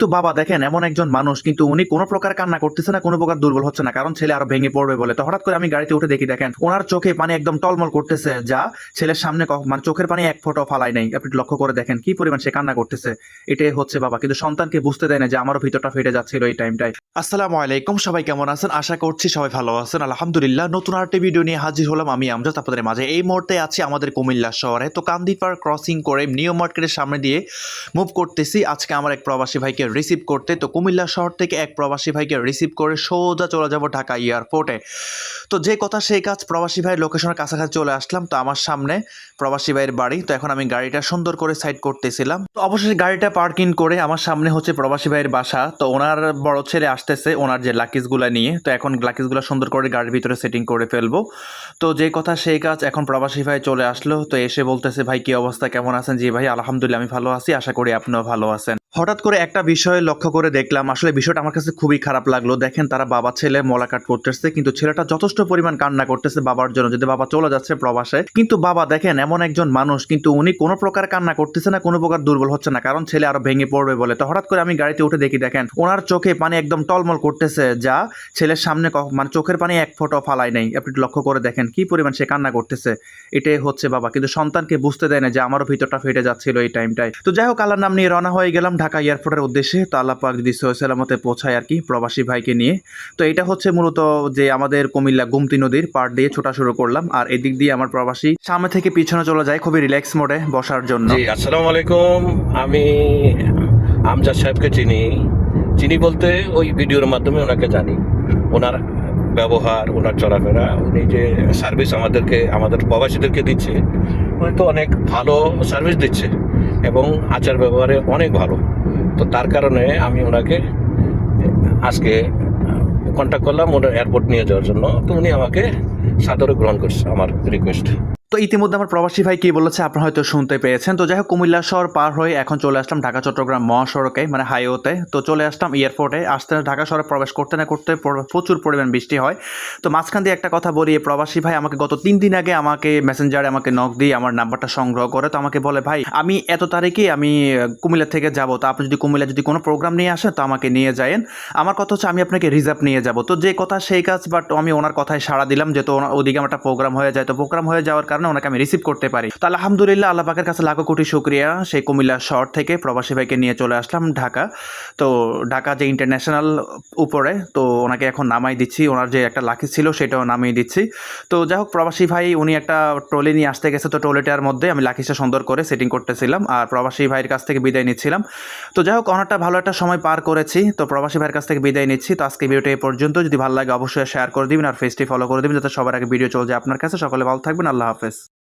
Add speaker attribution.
Speaker 1: তো বাবা, দেখেন, এমন একজন মানুষ, কিন্তু উনি কোনো প্রকার কান্না করতেছে না, কোনো প্রকার দুর্বল হচ্ছে না, কারণ ছেলে আরও ভেঙে পড়বে বলে। তো হঠাৎ করে আমি গাড়িতে উঠে দেখি, দেখেন, ওনার চোখে পানি একদম টলমল করতেছে, যা ছেলের সামনে মানে চোখের পানি এক ফোঁটাও ফালাই নাই। আপনি লক্ষ্য করে দেখেন, কি পরিমাণ সে কান্না করতেছে। এটাই হচ্ছে বাবা, কিন্তু সন্তানকে বুঝতে দেয় না যে আমারও ভিতরটা ফেটে যাচ্ছিল এই টাইমটাই আসসালামু আলাইকুম, সবাই কেমন আছেন? আশা করছি সবাই ভালো আছেন। আলহামদুলিল্লাহ, নতুন আরেকটি ভিডিও নিয়ে হাজির হলাম আমি, আমজাদ। আপনাদের মাঝে এই মুহূর্তে আছি আমাদের কুমিল্লা শহরে। তো কান্দিপার ক্রসিং করে নিউ মার্কেটের সামনে দিয়ে মুভ করতেছি। আজকে আমার এক প্রবাসী ভাইকে রিসিভ করতে, তো কুমিল্লা শহর থেকে এক প্রবাসী ভাইকে রিসিভ করে সোজা চলে যাব ঢাকা এয়ারপোর্টে তো যে কথা সেই কাজ প্রবাসী ভাইয়ের লোকেশনের কাছাকাছি চলে আসলাম, তো আমার সামনে প্রবাসী ভাইয়ের বাড়ি। তো এখন আমি গাড়িটা সুন্দর করে সাইড করতেছিলাম। তো অবশেষে গাড়িটা পার্কিং করে আমার সামনে হচ্ছে প্রবাসী ভাইয়ের বাসা। তো ওনার বড় ছেলে আসতেছে ওনার যে লাকিজগুলো নিয়ে। তো এখন লাকিজগুলো সুন্দর করে গাড়ির ভিতরে সেটিং করে ফেলব। তো যে কথা সেই কাজ এখন প্রবাসী ভাই চলে আসলো। তো এসে বলতেছে, ভাই, কি অবস্থা? কেমন আছেন? জি ভাই, আলহামদুলিল্লাহ, আমি ভালো আছি। আশা করি আপনিও ভালো আছেন। হঠাৎ করে একটা বিষয় লক্ষ্য করে দেখলাম, আসলে বিষয়টা আমার কাছে খুবই খারাপ লাগল। দেখেন, তারা বাবা, ছেলে মোলাকাট করতেছে, কিন্তু ছেলেটা যথেষ্ট পরিমাণ কান্না করতেছে বাবার জন্য। যদি বাবা চলে যাচ্ছে প্রবাসে, কিন্তু বাবা দেখেন, এমন একজন মানুষ, কিন্তু উনি কোনো প্রকার কান্না করতেছে না, কোনো প্রকার দুর্বল হচ্ছে না, কারণ ছেলে আরও ভেঙে পড়বে বলে। তো হঠাৎ করে আমি গাড়িতে উঠে দেখি, দেখেন, ওনার চোখে পানি একদম টলমল করতেছে, যা ছেলের সামনে মানে চোখের পানি এক ফোঁটাও ফালাই নেই। আপনি লক্ষ্য করে দেখেন, কি পরিমাণ সে কান্না করতেছে। এটাই হচ্ছে বাবা, কিন্তু সন্তানকে বুঝতে দেয় না যে, আমারও ভিতরটা ফেটে যাচ্ছিল এই টাইমটাই তো যাই হোক, আল্লাহর নাম নিয়ে রওনা হয়ে গেলাম এয়ারপোর্টের উদ্দেশ্যে তো আল্লাহ পাক যদি সালামতে পৌঁছায় আর কি প্রবাসী ভাইকে নিয়ে। তো এটা হচ্ছে মূলত যে আমাদের কুমিল্লা গুমতি নদীর পাড় দিয়ে ছোটা শুরু করলাম। আর এদিক দিয়ে আমার প্রবাসী সামনে থেকে পিছনে চলে যায় খুবই রিল্যাক্স মোডে বসার জন্য।
Speaker 2: আসসালামু আলাইকুম আমি আমজাদ সাহেবকে চিনি। চিনি বলতে ওই ভিডিওর মাধ্যমে ওনাকে জানি। ওনার ব্যবহার, ওনার চলাফেরা, উনি যে সার্ভিস আমাদেরকে, আমাদের প্রবাসীদেরকে দিচ্ছে, উনি তো অনেক ভালো সার্ভিস দিচ্ছে এবং আচার ব্যবহারে অনেক ভালো। তো তার কারণে আমি ওনাকে আজকে কন্ট্যাক্ট করলাম ওনার এয়ারপোর্ট নিয়ে যাওয়ার জন্য। তো উনি আমাকে সাদরে গ্রহণ করছে, আমার রিকোয়েস্ট
Speaker 1: তো ইতিমধ্যে আমার প্রবাসী ভাই কি বলেছে, আপনারা হয়তো শুনতে পেয়েছেন। তো যাই হোক, কুমিল্লা শহর পার হয়ে এখন চলে আসলাম ঢাকা, চট্টগ্রাম মহাসড়কে মানে হাইওয়েতে। তো চলে আসলাম এয়ারপোর্টে। আসতে ঢাকা শহরে প্রবেশ করতে না করতে প্রচুর পরিমাণ বৃষ্টি হয়। তো মাঝখান দিয়ে একটা কথা বলি, প্রবাসী ভাই আমাকে গত তিন দিন আগে আমাকে মেসেঞ্জারে আমাকে নক দিয়ে আমার নাম্বারটা সংগ্রহ করে। তো আমাকে বলে, ভাই, আমি এত তারিখে আমি কুমিল্লা থেকে যাব। তো আপনি যদি কুমিল্লা যদি কোনো প্রোগ্রাম নিয়ে আসেন, তো আমাকে নিয়ে যায়েন। আমার কথা হচ্ছে, আমি আপনাকে রিজার্ভ নিয়ে যাব। তো যে কথা, সেই কাজ বাট আমি ওনার কথায় সাড়া দিলাম, যেহেতু ওদিকে আমার একটা প্রোগ্রাম হয়ে যায়। তো প্রোগ্রাম হয়ে যাওয়ার কারণে ওনাকে আমি রিসিভ করতে পারি। তো আলহামদুলিল্লাহ আল্লাহ পাকের কাছে লাখো কোটি শুক্রিয়া। সেই কুমিল্লা শহর থেকে প্রবাসী ভাইকে নিয়ে চলে আসলাম ঢাকা। তো ঢাকা যে ইন্টারন্যাশনাল উপরে, তো ওনাকে এখন নামাই দিচ্ছি। ওনার যে একটা লাকি ছিল সেটাও নামিয়ে দিচ্ছি। তো যাই হোক, প্রবাসী ভাই, উনি একটা ট্রলি নিয়ে আসতে গেছে তো ট্রলিটার মধ্যে। আমি লাকিসটা সুন্দর করে সেটিং করতেছিলাম আর প্রবাসী ভাইয়ের কাছ থেকে বিদায় নিচ্ছিলাম। তো যাই হোক, অনেকটা ভালো একটা সময় পার করেছি। তো প্রবাসী ভাইয়ের কাছ থেকে বিদায় নিচ্ছি। তো আজকে ভিডিওটা এই পর্যন্ত। যদি ভালো লাগে, অবশ্যই শেয়ার করে দিবেন আর ফেসটি ফলো করে দিবেন। যাতে সবার আগে ভিডিও চলে যায় আপনার কাছে। সকলে ভালো থাকবেন। আল্লাহ হাফেজ। です。